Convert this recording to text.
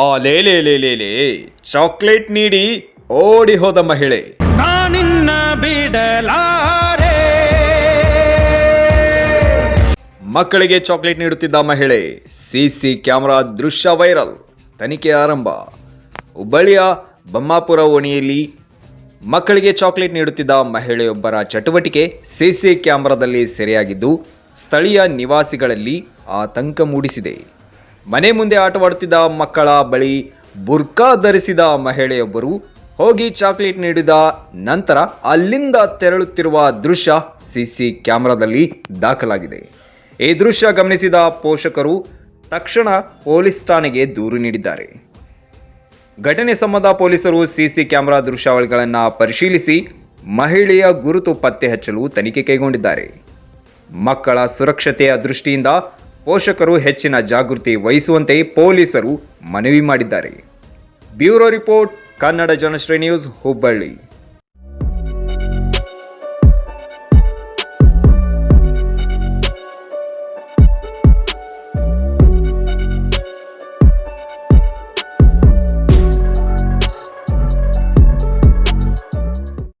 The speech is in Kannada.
ಆ ಲೇಲೆ ಲೇ ಲೇ ಲೇ ಲೇ. ಚಾಕ್ಲೇಟ್ ನೀಡಿ ಓಡಿ ಹೋದ ಮಹಿಳೆ. ನಾನಿನ್ನ ಬಿಡಲಾರೆ. ಮಕ್ಕಳಿಗೆ ಚಾಕ್ಲೇಟ್ ನೀಡುತ್ತಿದ್ದ ಮಹಿಳೆ ಸಿಸಿ ಕ್ಯಾಮೆರಾ ದೃಶ್ಯ ವೈರಲ್. ತನಿಖೆ ಆರಂಭ. ಹುಬ್ಬಳ್ಳಿಯ ಬಮ್ಮಾಪುರ ಓಣಿಯಲ್ಲಿ ಮಕ್ಕಳಿಗೆ ಚಾಕ್ಲೇಟ್ ನೀಡುತ್ತಿದ್ದ ಮಹಿಳೆಯೊಬ್ಬರ ಚಟುವಟಿಕೆ ಸಿಸಿ ಕ್ಯಾಮೆರಾದಲ್ಲಿ ಸೆರೆಯಾಗಿದ್ದು ಸ್ಥಳೀಯ ನಿವಾಸಿಗಳಲ್ಲಿ ಆತಂಕ ಮೂಡಿಸಿದೆ. ಮನೆ ಮುಂದೆ ಆಟವಾಡುತ್ತಿದ್ದ ಮಕ್ಕಳ ಬಳಿ ಬುರ್ಕಾ ಧರಿಸಿದ ಮಹಿಳೆಯೊಬ್ಬರು ಹೋಗಿ ಚಾಕ್ಲೇಟ್ ನೀಡಿದ ನಂತರ ಅಲ್ಲಿಂದ ತೆರಳುತ್ತಿರುವ ದೃಶ್ಯ ಸಿಸಿ ಕ್ಯಾಮೆರಾದಲ್ಲಿ ದಾಖಲಾಗಿದೆ. ಈ ದೃಶ್ಯ ಗಮನಿಸಿದ ಪೋಷಕರು ತಕ್ಷಣ ಪೊಲೀಸ್ ಠಾಣೆಗೆ ದೂರು ನೀಡಿದ್ದಾರೆ. ಘಟನೆ ಸಂಬಂಧ ಪೊಲೀಸರು ಸಿಸಿ ಕ್ಯಾಮೆರಾ ದೃಶ್ಯಾವಳಿಗಳನ್ನು ಪರಿಶೀಲಿಸಿ ಮಹಿಳೆಯ ಗುರುತು ಪತ್ತೆ ಹಚ್ಚಲು ತನಿಖೆ ಕೈಗೊಂಡಿದ್ದಾರೆ. ಮಕ್ಕಳ ಸುರಕ್ಷತೆಯ ದೃಷ್ಟಿಯಿಂದ ಪೋಷಕರು ಹೆಚ್ಚಿನ ಜಾಗೃತಿ ವಹಿಸುವಂತೆ ಪೊಲೀಸರು ಮನವಿ ಮಾಡಿದ್ದಾರೆ. Bureau report Kannada Janashree news Hubballi.